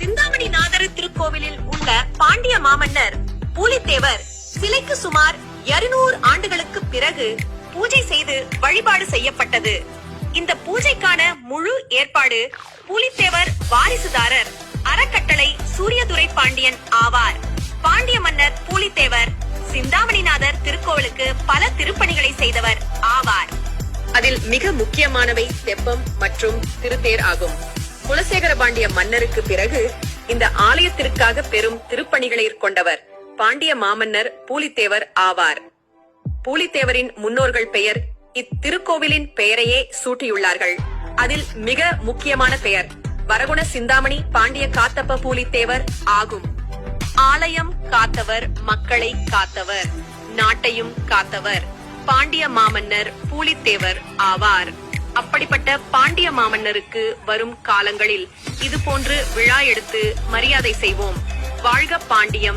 சிந்தாமணி நாதர் திருக்கோவிலில் உள்ள பாண்டிய மாமன்னர் பூலித்தேவர் சிலைக்கு சுமார் 200 ஆண்டுகளுக்கு பிறகு பூஜை செய்து வழிபாடு செய்யப்பட்டது. இந்த பூஜைக்கான முழு ஏற்பாடு பூலித்தேவர் வாரிசுதாரர் அறக்கட்டளை சூரியதுரை பாண்டியன் ஆவார். பாண்டிய மன்னர் பூலித்தேவர் சிந்தாமணிநாதர் திருக்கோவிலுக்கு பல திருப்பணிகளை செய்தவர் ஆவார். அதில் மிக முக்கியமானவை தெப்பம் மற்றும் திருத்தேர் ஆகும். குலசேகர பாண்டிய மன்னருக்கு பிறகு இந்த ஆலயத்திற்காக பெரும் திருப்பணிகளை கொண்டவர் பாண்டிய மாமன்னர் பூலித்தேவர் ஆவார். பூலித்தேவரின் முன்னோர்கள் பெயர் இத்திருக்கோவிலின் பெயரையே சூட்டியுள்ளார்கள். அதில் மிக முக்கியமான பெயர் வரகுண சிந்தாமணி பாண்டிய காத்தப்ப பூலித்தேவர் ஆகும். ஆலயம் காத்தவர் மக்களை காத்தவர் நாட்டையும் காத்தவர் பாண்டிய மாமன்னர் பூலித்தேவர் ஆவார். அப்படிப்பட்ட பாண்டிய மாமன்னருக்கு வரும் காலங்களில் இது போன்று விழா எடுத்து மரியாதை செய்வோம். வாழ்க பாண்டியம்.